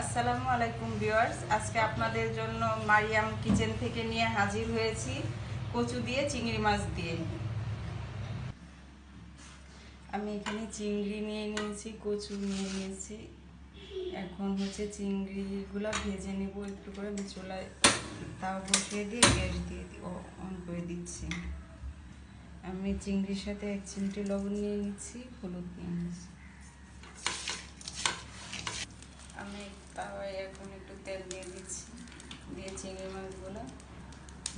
আসসালামু আলাইকুম ভিউয়ার্স, আজকে আপনাদের জন্য মারিয়াম কিচেন থেকে নিয়ে হাজির হয়েছি কচু দিয়ে, চিংড়ি মাছ দিয়ে। আমি এখানে চিংড়ি নিয়ে নিয়েছি, কচু নিয়ে নিয়েছি। এখন হচ্ছে চিংড়িগুলো ভেজে নেব, একটু করে চুলায় তাও বসিয়ে দিয়ে গ্যাস দিয়ে অন করে দিচ্ছি। আমি চিংড়ির সাথে এক চিমটি লবণ নিয়ে নিচ্ছি, হলুদ নিয়ে নিচ্ছি আমি তাওয়ায় এখন একটু তেল দিয়ে দিচ্ছি দিয়ে চিংড়ি মাছগুলো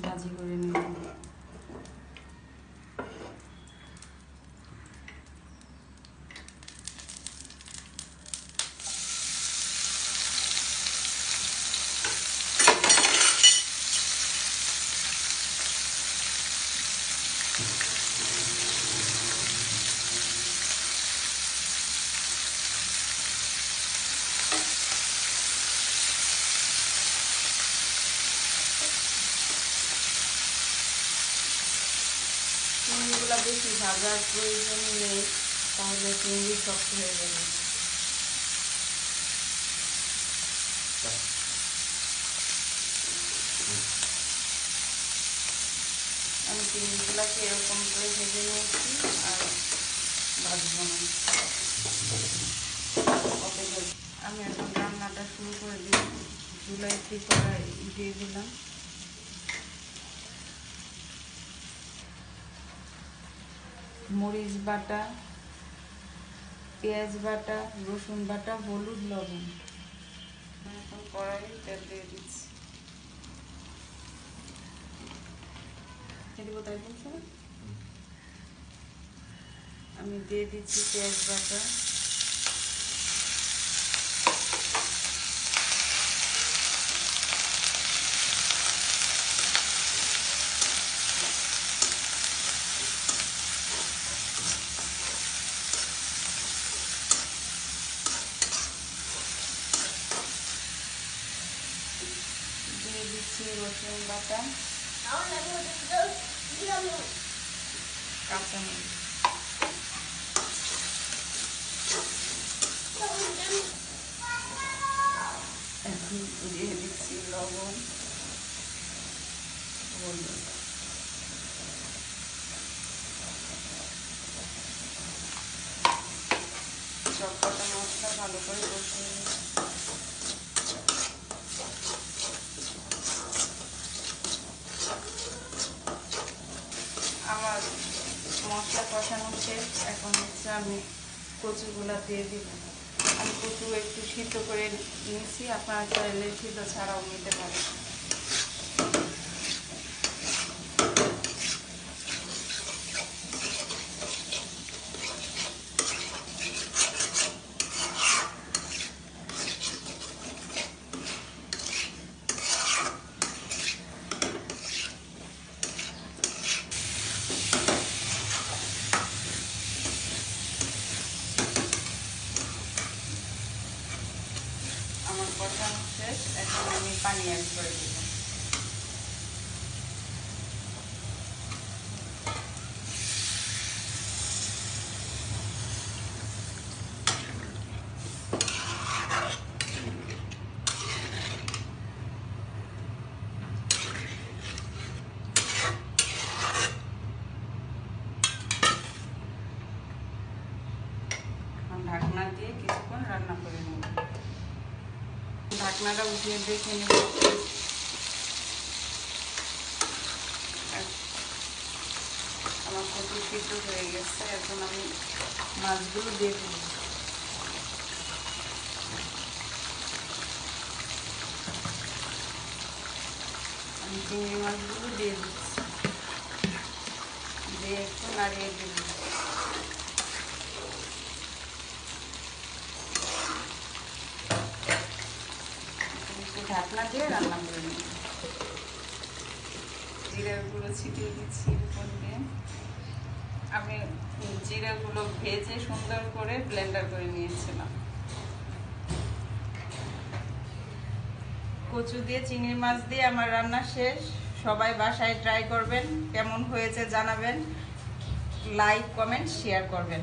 ভাজি করে নিব চিংড়িগুলো বেশি ভাজার প্রয়োজন নেই, তাহলে চিংড়ি শক্ত হয়ে যাবে। আমি চিংড়িগুলোকে এরকম করে ভেজে নিয়েছি আর ভাজবো না। আমি এখন রান্নাটা শুরু করে চুলায় একটি কড়াই দিয়ে দিলাম। মরিচ বাটা পেঁয়াজ বাটা রসুন বাটা হলুদ লবণ। এখন কড়াই তেল দিয়ে দিচ্ছি। দিব তাই বলছো আমি দিয়ে দিচ্ছি পেঁয়াজ বাটা দিয়ে দিচ্ছি রসুন বাটা কাঁচামরিচ এখন দিচ্ছি লবণ হলুদ সব কটা মশলা ভালো করে কষিয়ে নিচ্ছি আমার মশলা কষানো শেষ এখন হচ্ছে আমি কচুগুলা দিয়ে দিলাম। আমি কচু একটু সিদ্ধ করে নিয়েছি, আপনারা চাইলে সিদ্ধ ছাড়াও নিতে পারেন আমার কষানো শেষ এখন আমি পানি অ্যাড করে দিব এখন ঢাকনা দিয়ে কিছুক্ষণ রান্না করে নেব ঢাকনাটা উঠিয়ে দেখে নেব আমার কচু সিদ্ধ হয়ে গেছে, এখন আমি মাছগুলো দিয়ে আমি চিংড়ি মাছগুলো দিয়ে দিচ্ছি। দিয়ে একটু নাড়িয়ে দেবো একটু ঢাকনা দিয়ে রান্না করে নিই জিরার গুঁড়ো ছিটিয়ে দিচ্ছি উপর দিয়ে। আমি জিরাগুলো ভেজে সুন্দর করে ব্লেন্ডার করে নিয়েছিলাম। কচু দিয়ে, চিংড়ি মাছ দিয়ে আমার রান্না শেষ। সবাই বাসায় ট্রাই করবেন, কেমন হয়েছে জানাবেন। লাইক, কমেন্ট, শেয়ার করবেন।